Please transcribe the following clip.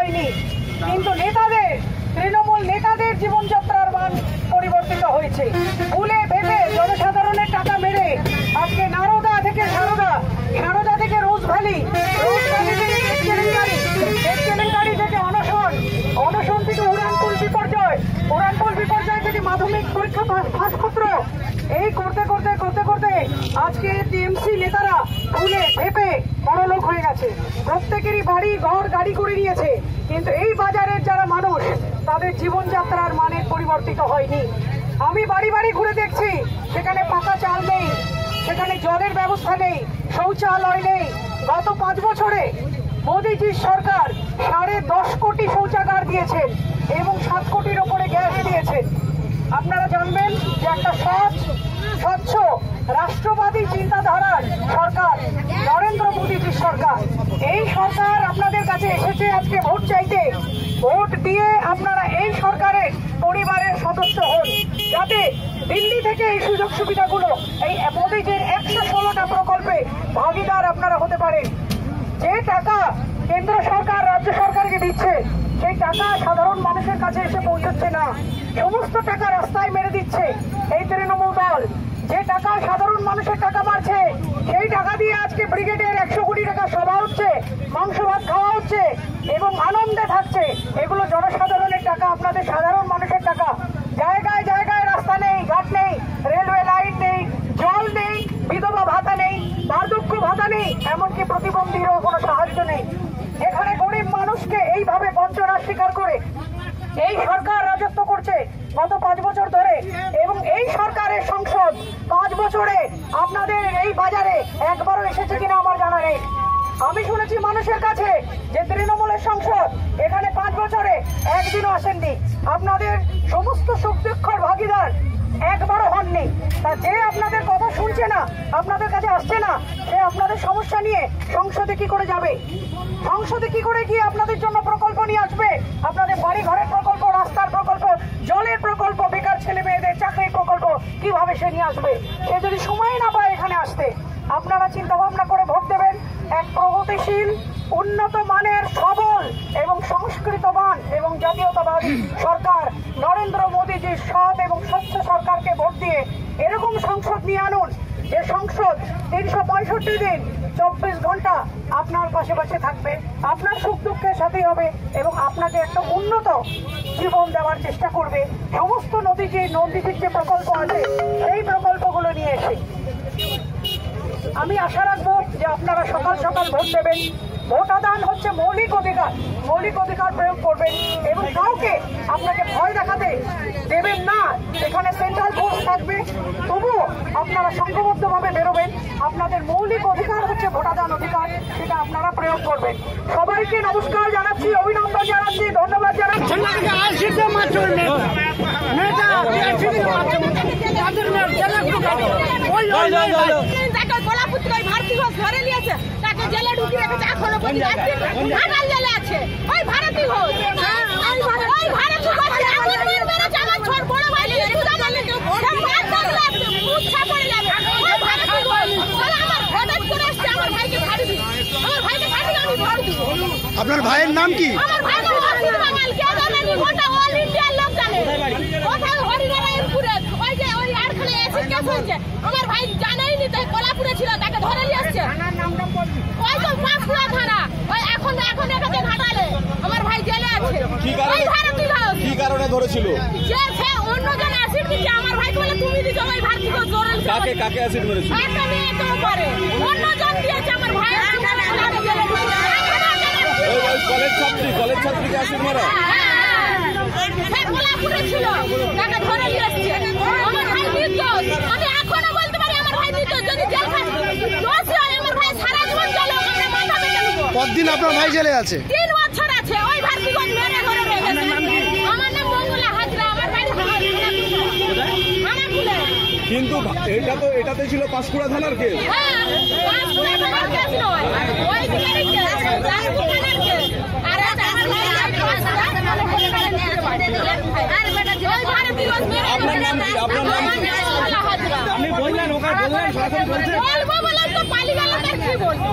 হয়নি। কিন্তু নেতাদের, তৃণমূল নেতাদের জীবনযাত্রার মান পরিবর্তিত হয়েছে। ভুলে ভেবে জনসাধারণের টাকা মেরে আজকে নারদা থেকে সারদা সারদা থেকে রোজ ভ্যালি, রোজ থেকে অনশন অনশন থেকে বিপর্যয় বিপর্যয় থেকে মাধ্যমিক পরীক্ষা এই করতে করতে করতে করতে আজকে টিএমসি নেতারা ভুলে ভেপে বড়লোক হয়ে গেছে। প্রত্যেকেরই বাড়ি, ঘর, গাড়ি করে নিয়েছে। কিন্তু এই বাজারের যারা মানুষ, তাদের জীবনযাত্রার মানের পরিবর্তিত হয়নি। আমি বাড়ি বাড়ি ঘুরে দেখছি, সেখানে পাকা চাল নেই, সেখানে জলের ব্যবস্থা নেই, শৌচালয় নেই। গত পাঁচ বছরে মোদীজির সরকার সাড়ে দশ কোটি শৌচাগার দিয়েছেন এবং সাত কোটির ওপরে গ্যাস দিয়েছেন। আপনারা জানবেন যে একটা সৎ স্বচ্ছ রাষ্ট্রবাদী চিন্তাধারার সরকার, নরেন্দ্র মোদীজির সরকার। এই সরকার আপনাদের কাছে এসেছে আজকে ভোট চাইতে। ভোট দিয়ে আপনারা এই সরকারের পরিবারের সদস্য হন। যাতে দিল্লি থেকে এই সুযোগ সুবিধাগুলো, এই মোদীজির একশো ষোলোটা প্রকল্পে ভাগিদার আপনারা হতে পারেন। যে টাকা কেন্দ্র সরকার, রাজ্য সরকারকে দিচ্ছে, সেই টাকা সাধারণ মানুষের কাছে এসে পৌঁছচ্ছে না। সমস্ত টাকা রাস্তায় মেরে দিচ্ছে। এই তৃণমূল দল যে টাকা সাধারণ মানুষের টাকা মারছে সেই টাকা দিয়ে আজকে ব্রিগেডের একশো কোটি টাকা সভা হচ্ছে, মাংস ভাত খাওয়া হচ্ছে এবং আনন্দে থাকছে। এগুলো জনসাধারণের টাকা, আপনাদের সাধারণ মানুষের টাকা। জায়গায় জায়গায় রাস্তা নেই, ঘাট নেই, রেলওয়ে লাইন নেই, জল নেই, বিধবা ভাতা নেই, বার্ধক্য ভাতা নেই, এমনকি প্রতিবন্ধীরও কোনো সাহায্য নেই। এখানে গরিব মানুষকে এইভাবে বঞ্চনার শিকার করে এই সরকার রাজত্ব করছে গত পাঁচ বছর ধরে এবং এই সরকারের সংসদ বছরে আপনাদের এই বাজারে একবারও এসেছে কিনা আমার জানা নেই। আমি শুনেছি মানুষের কাছে যে তৃণমূলের সংসদ এখানে পাঁচ বছরে একদিনও আসেননি। আপনাদের সমস্ত সুখ ভাগিদার একবারও হননি। তা যে আপনাদের কথা শুনছে না, আপনাদের কাছে আসছে না, সে আপনাদের সমস্যা নিয়ে সংসদে কি করে যাবে? সংসদে কি করে গিয়ে আপনাদের জন্য প্রকল্প নিয়ে আসবে? আপনাদের বাড়ি ঘরের প্রকল্প, রাস্তার প্রকল্প, জলের কীভাবে সে নিয়ে আসবে? সে যদি সময় না পায় এখানে আসতে, আপনারা চিন্তা ভাবনা করে ভোট দেবেন। এক প্রগতিশীল, উন্নত মানের, সবল এবং সংস্কৃতবান এবং জাতীয়তাবাদী সরকার নরেন্দ্র মোদীজির সৎ এবং স্বচ্ছ সরকারকে ভোট দিয়ে এরকম সংসদ নিয়ে আনুন, যে সংসদ তিনশো পঁয়ষট্টি দিন চব্বিশ ঘণ্টা আপনার পাশে পাশে থাকবে। আপনার সুখ দুঃখের সাথেই হবে এবং আপনাকে একটা উন্নত জীবন দেওয়ার চেষ্টা করবে। সমস্ত নদীজি নদীজির যে প্রকল্প আছে, সেই প্রকল্পগুলো নিয়ে এসে। আমি আশা রাখব যে আপনারা সকাল সকাল ভোট দেবেন। ভোটাদান হচ্ছে মৌলিক অধিকার। মৌলিক অধিকার প্রয়োগ করবেন এবং কাউকে আপনাকে ভয় দেখাতে দেবেন না। এখানে সেন্ট্রাল ফোর্স থাকবে তবুও আপনারা সংঘবদ্ধভাবে বেরোবেন আপনাদের মৌলিক অধিকার হচ্ছে ভোটাদান অধিকার সেটা আপনারা প্রয়োগ করবেন। সবাইকে নমস্কার জানাচ্ছি অভিনন্দন জানাচ্ছি ধন্যবাদ জানাচ্ছি। তাকে জেলে ঢুকিয়ে রেখেছে। এখনও পর্যন্ত আছে ওই ভারতী ঘোষ ওই ভারতী ঘোষ এমন মার মেরেছে আমার ছোট বড় ভাই কিছু জানে না সব বাদ থাকলে উৎসা পড়ে যাবে ওই ভারতী ঘোষ বলে আমার ভোটার করে আসছে আমার ভাইকে ফাড়ি দিই আমার ভাইকে ফাড়ি দিলে আমি ভোট দিব আপনার ভাইয়ের নাম কি? আমার ভাই তো অসুর বাঙাল কে জানে নি গোটা অল ইন্ডিয়ার লোক জানে। কোথায় হরিনারায়ণপুরে ওই যে ওই আরখানে এসে কেস হয়েছে। আমার ভাই জানেই নি তাই কোলাপুরে ছিল তাকে ধরে নিয়ে আসছে ওই তো পাঁচপুরা থানা। ওই এখন এখন ঘাটালে। আমার ভাই জেলে আছে। কি কারণে? ওই ভারতী ঘোষ কি কারণে ধরেছিল? যে সে অন্য জন অ্যাসিড দিচ্ছে আমার ভাইকে বলে তুমি দিছো ওই ভারতী ঘোষ জোরে কাকে কাকে অ্যাসিড মেরেছিল একটা মেয়ে তো করে অন্য জন দিয়েছে আমার ভাই ওই ওই কলেজ ছাত্রী কলেজ ছাত্রীকে অ্যাসিড মারা সে ছিল তাকে ধরে নিয়ে আসছে আমার ভাই নির্দোষ আমি এখনও বলতে পারি আমার ভাই নির্দোষ যদি জেল খাটে হয় আমার ভাই সারা জীবন জেলে হোক, মাথা পেতে নেব কতদিন আপনার ভাই জেলে আছে তিন বছর আছে ওই ভারতীগঞ্জ মেরে ধরে নিয়ে গেছে আমার নাম মঙ্গলা হাজরা আমার বাড়ি কিন্তু এটা তো এটাতে ছিল পাঁশকুড়া থানার কেস হ্যাঁ পাঁচপুরা থানার কেস নয় ওই দিকেরই কেস পাঁচপুরা থানার কেস আর এটা আমার ভাই আর বেটা ওই ভারতীগঞ্জ মেরে আপনার নাম কি? আপনার? আপনি বললেন শাসন করছে বলব বলে তো পালিয়ে গেল কি বলব